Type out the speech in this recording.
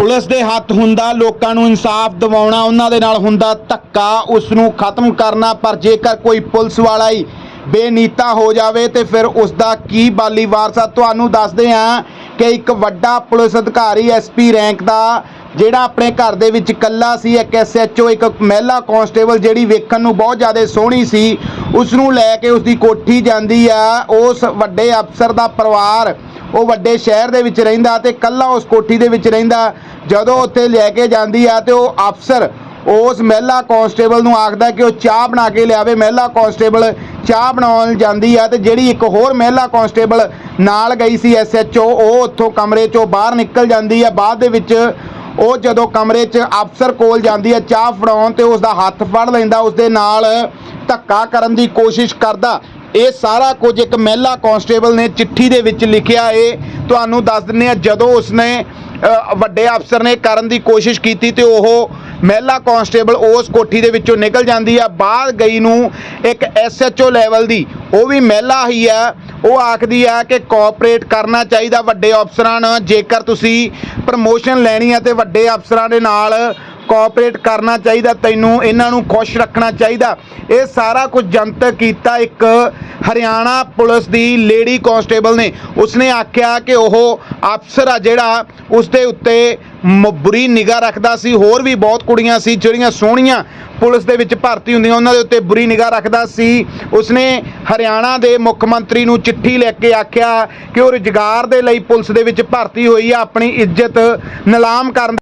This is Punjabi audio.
ਪੁਲਿਸ ਦੇ ਹੱਥ ਹੁੰਦਾ, ਲੋਕਾਂ ਨੂੰ ਇਨਸਾਫ ਦਿਵਾਉਣਾ, ਉਹਨਾਂ ਦੇ ਨਾਲ ਹੁੰਦਾ ਧੱਕਾ ਉਸ ਨੂੰ ਖਤਮ ਕਰਨਾ, ਪਰ ਜੇਕਰ ਕੋਈ ਪੁਲਿਸ ਵਾਲਾ ਹੀ ਬੇਨੀਤਾ ਹੋ ਜਾਵੇ ਤੇ ਫਿਰ ਉਸ ਦਾ ਕੀ ਬਾਲੀ ਵਾਰਸਾ? ਤੁਹਾਨੂੰ ਦੱਸਦੇ ਹਾਂ ਕਿ ਇੱਕ ਵੱਡਾ ਪੁਲਿਸ ਅਧਿਕਾਰੀ ਐਸਪੀ ਰੈਂਕ ਦਾ, ਜਿਹੜਾ ਆਪਣੇ ਘਰ ਦੇ ਵਿੱਚ ਇਕੱਲਾ ਸੀ, ਇੱਕ ਐਸਐਚਓ ਇੱਕ ਮਹਿਲਾ ਕਾਂਸਟੇਬਲ ਜਿਹੜੀ ਵੇਖਣ ਨੂੰ ਬਹੁਤ ਜ਼ਿਆਦਾ ਸੋਹਣੀ ਸੀ ਉਸ ਨੂੰ ਲੈ ਕੇ ਉਸ ਦੀ ਕੋਠੀ ਜਾਂਦੀ ਆ, ਉਸ ਵੱਡੇ ਅਫਸਰ ਦਾ ਪਰਿਵਾਰ ਉਹ ਵੱਡੇ ਸ਼ਹਿਰ ਦੇ ਵਿੱਚ ਰਹਿੰਦਾ ਤੇ ਕੱਲਾ ਉਸ ਕੋਠੀ ਦੇ ਵਿੱਚ ਰਹਿੰਦਾ। ਜਦੋਂ ਉੱਥੇ ਲੈ ਕੇ ਜਾਂਦੀ ਆ ਤੇ ਉਹ ਅਫਸਰ ਉਸ ਮਹਿਲਾ ਕਾਂਸਟੇਬਲ ਨੂੰ ਆਖਦਾ ਕਿ ਉਹ ਚਾਹ ਬਣਾ ਕੇ ਲਿਆਵੇ। ਮਹਿਲਾ ਕਾਂਸਟੇਬਲ ਚਾਹ ਬਣਾਉਣ ਜਾਂਦੀ ਆ ਤੇ ਜਿਹੜੀ ਇੱਕ ਹੋਰ ਮਹਿਲਾ ਕਾਂਸਟੇਬਲ ਨਾਲ ਗਈ ਸੀ ਐਸਐਚਓ ਉਹ ਉੱਥੋਂ ਕਮਰੇ ਚੋਂ ਬਾਹਰ ਨਿਕਲ ਜਾਂਦੀ ਆ। ਬਾਅਦ ਦੇ ਵਿੱਚ ਉਹ ਜਦੋਂ ਕਮਰੇ 'ਚ ਅਫਸਰ ਕੋਲ ਜਾਂਦੀ ਹੈ ਚਾਹ ਫੜਾਉਣ ਤੇ ਉਸ ਦਾ ਹੱਥ ਫੜ ਲੈਂਦਾ ਉਸ ਦੇ ਨਾਲ ਧੱਕਾ ਕਰਨ ਦੀ ਕੋਸ਼ਿਸ਼ ਕਰਦਾ। ਇਹ ਸਾਰਾ ਕੁਝ ਇੱਕ ਮਹਿਲਾ ਕਾਂਸਟੇਬਲ ਨੇ ਚਿੱਠੀ ਦੇ ਵਿੱਚ ਲਿਖਿਆ ਏ। ਤੁਹਾਨੂੰ ਦੱਸ ਦਿੰਨੇ ਆ ਜਦੋਂ ਉਸਨੇ ਵੱਡੇ ਅਫਸਰ ਨੇ ਕਰਨ ਦੀ ਕੋਸ਼ਿਸ਼ ਕੀਤੀ ਤੇ ਉਹ ਮਹਿਲਾ ਕਾਂਸਟੇਬਲ ਉਸ ਕੋਠੀ ਦੇ ਵਿੱਚੋਂ ਨਿਕਲ ਜਾਂਦੀ ਆ। ਬਾਹਰ ਗਈ ਨੂੰ ਇੱਕ ਐਸਐਚਓ ਲੈਵਲ ਦੀ, ਉਹ ਵੀ ਮਹਿਲਾ ਹੀ ਆ। ਉਹ ਆਖਦੀ ਆ ਕਿ ਕੋਆਪਰੇਟ ਕਰਨਾ ਚਾਹੀਦਾ ਵੱਡੇ ਅਫਸਰਾਂ ਨਾਲ। ਜੇਕਰ ਤੁਸੀਂ ਪ੍ਰਮੋਸ਼ਨ ਲੈਣੀ ਆ ਤੇ ਵੱਡੇ ਅਫਸਰਾਂ ਦੇ ਨਾਲ ਕੋਆਪਰੇਟ ਕਰਨਾ ਚਾਹੀਦਾ, ਤੈਨੂੰ ਇਹਨਾਂ ਨੂੰ ਖੁਸ਼ ਰੱਖਣਾ ਚਾਹੀਦਾ। ਇਹ ਸਾਰਾ ਕੁਝ ਜਨਤਕ ਕੀਤਾ ਇੱਕ ਹਰਿਆਣਾ ਪੁਲਿਸ ਦੀ ਲੇਡੀ ਕਾਂਸਟੇਬਲ ਨੇ। ਉਸਨੇ ਆਖਿਆ ਕਿ ਉਹ ਅਫਸਰ ਆ ਜਿਹੜਾ ਉਸ ਦੇ ਉੱਤੇ ਮ- ਬੁਰੀ ਨਿਗਾਹ ਰੱਖਦਾ ਸੀ। ਹੋਰ ਵੀ ਬਹੁਤ ਕੁੜੀਆਂ ਸੀ ਜਿਹੜੀਆਂ ਸੋਹਣੀਆਂ ਪੁਲਿਸ ਦੇ ਵਿੱਚ ਭਰਤੀ ਹੁੰਦੀਆਂ, ਉਹਨਾਂ ਦੇ ਉੱਤੇ ਬੁਰੀ ਨਿਗਾਹ ਰੱਖਦਾ ਸੀ। ਉਸਨੇ ਹਰਿਆਣਾ ਦੇ ਮੁੱਖ ਮੰਤਰੀ ਨੂੰ ਚਿੱਠੀ ਲਿਖ ਕੇ ਆਖਿਆ ਕਿ ਉਹ ਰੁਜ਼ਗਾਰ ਦੇ ਲਈ ਪੁਲਿਸ ਦੇ ਵਿੱਚ ਭਰਤੀ ਹੋਈ ਆ, ਆਪਣੀ ਇੱਜ਼ਤ ਨਿਲਾਮ ਕਰਨ